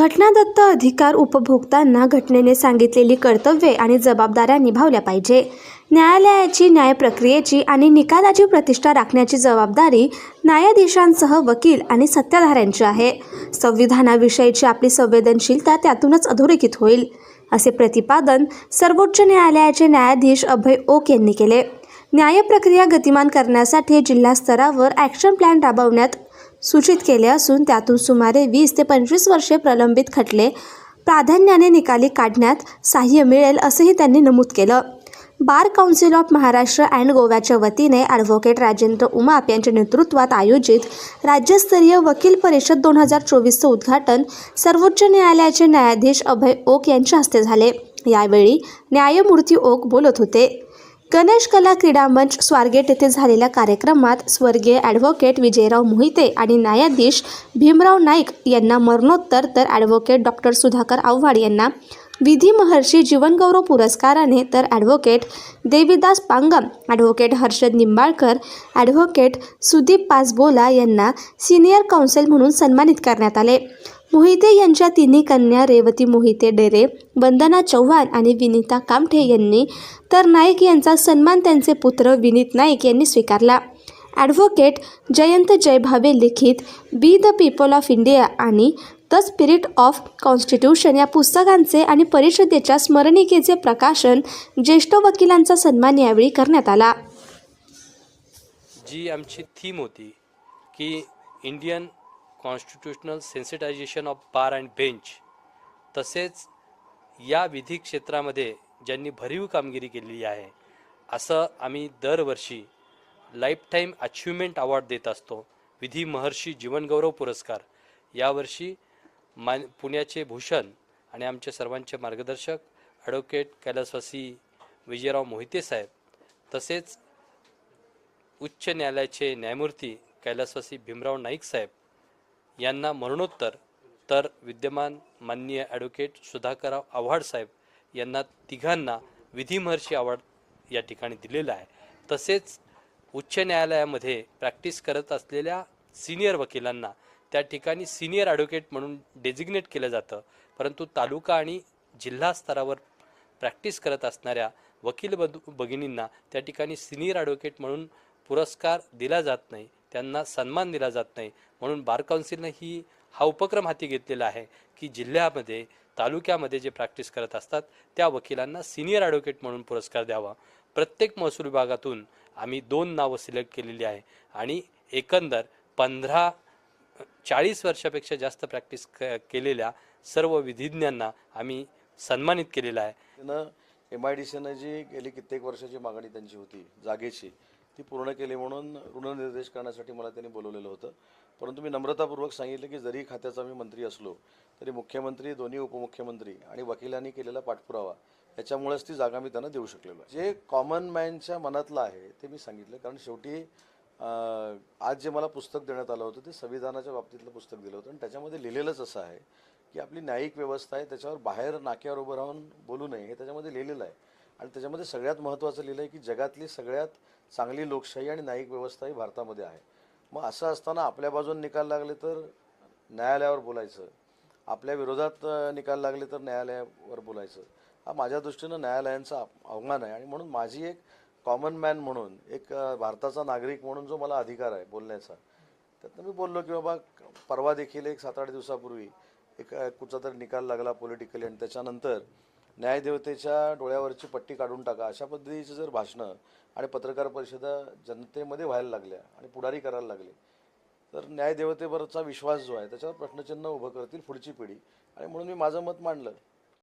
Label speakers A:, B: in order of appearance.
A: घटनादत्त अधिकार उपभोक्तांना घटनेने सांगितलेली कर्तव्ये आणि जबाबदाऱ्या निभावल्या पाहिजे. न्यायालयाची न्यायप्रक्रियेची आणि निकालाची प्रतिष्ठा राखण्याची जबाबदारी न्यायाधीशांसह वकील आणि सत्ताधाऱ्यांची आहे. संविधानाविषयीची आपली संवेदनशीलता त्यातूनच अधोरेखित होईल असे प्रतिपादन सर्वोच्च न्यायालयाचे न्यायाधीश अभय ओक यांनी केले. न्यायप्रक्रिया गतिमान करण्यासाठी जिल्हा स्तरावर ॲक्शन प्लॅन राबवण्यात सूचित केले असून त्यातून सुमारे वीस ते पंचवीस वर्षे प्रलंबित खटले प्राधान्याने निकाली काढण्यात सहाय्य मिळेल असंही त्यांनी नमूद केलं. Bar council of Maharashtra and गोव्याच्या वतीने ॲडव्होकेट राजेंद्र उमाप यांच्या नेतृत्वात आयोजित राज्यस्तरीय वकील परिषद दोन हजार चोवीसचं उद्घाटन सर्वोच्च न्यायालयाचे न्यायाधीश अभय ओक यांच्या हस्ते झाले. यावेळी न्यायमूर्ती ओक बोलत होते. गणेश कला क्रीडा मंच स्वारगेट येथे झालेल्या कार्यक्रमात स्वर्गीय ॲडव्होकेट विजयराव मोहिते आणि न्यायाधीश भीमराव नाईक यांना मरणोत्तर तर ॲडव्होकेट डॉक्टर सुधाकर आव्हाड यांना विधी महर्षी जीवनगौरव पुरस्काराने तर advocate Devidas Pangam advocate Harshad Nimbalkar advocate Sudeep Pasbola यांना सिनियर काउन्सिल म्हणून सन्मानित करण्यात आले. मोहिते यांच्या तिन्ही कन्या रेवती मोहिते डेरे वंदना चव्हाण आणि विनीता कामठे यांनी तर नाईक यांचा सन्मान त्यांचे पुत्र विनीत नाईक यांनी स्वीकारला. ॲडव्होकेट जयंत जयभावे लिखित we the people of India आणि द स्पिरिट ऑफ कॉन्स्टिट्यूशन या पुस्तकांचे आणि परिषदेच्या स्मरणिकेचे प्रकाशन ज्येष्ठ वकिलांचा सन्मान यावेळी करण्यात आला.
B: जी आमची थीम होती की Indian constitutional sensitisation of bar and bench तसेच या विधी क्षेत्रामध्ये ज्यांनी भरीव कामगिरी केलेली आहे असं आम्ही दरवर्षी लाईफटाईम अचिव्हमेंट अवॉर्ड देत असतो. विधी महर्षी जीवनगौरव पुरस्कार. यावर्षी मान पुण्याचे भूषण आणि आमचे सर्वांचे मार्गदर्शक ॲडव्होकेट कैलासवासी विजयराव मोहिते साहेब तसेच उच्च न्यायालयाचे न्यायमूर्ती कैलासवासी भीमराव नाईक साहेब यांना मरणोत्तर. तर विद्यमान माननीय ॲडव्होकेट सुधाकरराव आव्हाड साहेब यांना तिघांना विधिमहर्षी आवड अवॉर्ड या ठिकाणी दिलेला आहे. तसेच उच्च न्यायालयामध्ये प्रॅक्टिस करत असलेल्या सिनियर वकिलांना त्या ठिकाणी सिनियर ॲडव्होकेट म्हणून डेजिग्नेट केलं जातं. परंतु तालुका आणि जिल्हा स्तरावर प्रॅक्टिस करत असणाऱ्या वकील बद भगिनींना त्या ठिकाणी सिनियर ॲडव्होकेट म्हणून पुरस्कार दिला जात नाही. त्यांना सन्मान दिला जात नाही. म्हणून बार काउन्सिलनं ही हा उपक्रम हाती घेतलेला आहे की जिल्ह्यामध्ये तालुक्यामध्ये जे प्रॅक्टिस करत असतात त्या वकिलांना सिनियर ॲडव्होकेट म्हणून पुरस्कार द्यावा. प्रत्येक महसूल विभागातून आम्ही दोन नावं सिलेक्ट केलेली आहे. आणि एकंदर पंधरा चाळीस वर्षापेक्षा जास्त प्रॅक्टिस क केलेल्या सर्व विधिज्ञांना आम्ही सन्मानित केलेलं आहे.
C: एम आय डी सीनं जी गेली कित्येक वर्षाची मागणी त्यांची होती जागेची ती पूर्ण केली म्हणून ऋणनिर्देश करण्यासाठी मला त्यांनी बोलवलेलं होतं. परंतु मी नम्रतापूर्वक सांगितलं की जरी खात्याचा मी मंत्री असलो तरी मुख्यमंत्री दोन्ही उपमुख्यमंत्री आणि वकिलांनी केलेला पाठपुरावा याच्यामुळेच ती जागा मी त्यांना देऊ शकलेलो जे कॉमन मॅनच्या मनातलं आहे ते मी सांगितलं कारण शेवटी आज जे मला पुस्तक देण्यात आलं होतं ते संविधानाच्या बाबतीतलं पुस्तक दिलं होतं आणि त्याच्यामध्ये लिहिलेलंच असं आहे की आपली न्यायिक व्यवस्था आहे त्याच्यावर बाहेर नाक्यावर उभं राहून बोलू नये हे त्याच्यामध्ये लिहिलेलं आहे. आणि त्याच्यामध्ये सगळ्यात महत्त्वाचं लिहिलं आहे की जगातली सगळ्यात चांगली लोकशाही आणि न्यायिक व्यवस्था ही भारतामध्ये आहे. मग असं असताना आपल्या बाजून निकाल लागले तर न्यायालयावर बोलायचं. आपल्या विरोधात निकाल लागले तर न्यायालयावर बोलायचं. हा माझ्या दृष्टीनं न्यायालयांचा आव्हान अवमान आहे आणि म्हणून माझी एक कॉमन मॅन म्हणून एक भारताचा नागरिक म्हणून जो मला अधिकार आहे बोलण्याचा त्यातनं मी बोललो की बाबा परवा देखील एक सात आठ दिवसापूर्वी एक कुठचा तरी निकाल लागला पॉलिटिकली आणि त्याच्यानंतर न्यायदेवतेच्या डोळ्यावरची पट्टी काढून टाका. अशा पद्धतीची जर भाषणं आणि पत्रकार परिषदा जनतेमध्ये व्हायला लागल्या आणि पुढारी करायला लागले तर न्यायदेवतेवरचा विश्वास जो आहे त्याच्यावर प्रश्नचिन्ह उभं करतील पुढची पिढी. आणि म्हणून मी माझं मत मांडलं